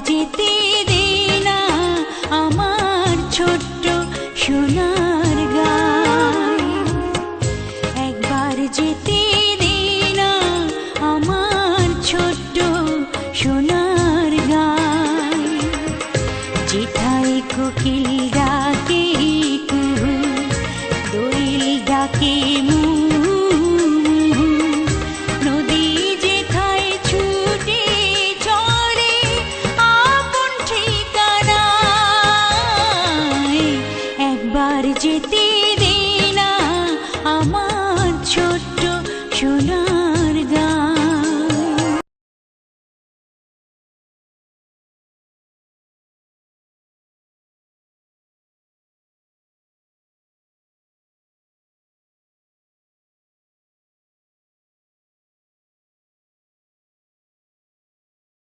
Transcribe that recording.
যেতে দে না আমার ছোট্ট সোনার গায় একবার যেতে দে না আমার ছোট্ট সোনার গায় যেথায় কোকিল ডাকে কুহু দইল ডাকে এবার যেতে দে না। আমার ছোট্ট সোনা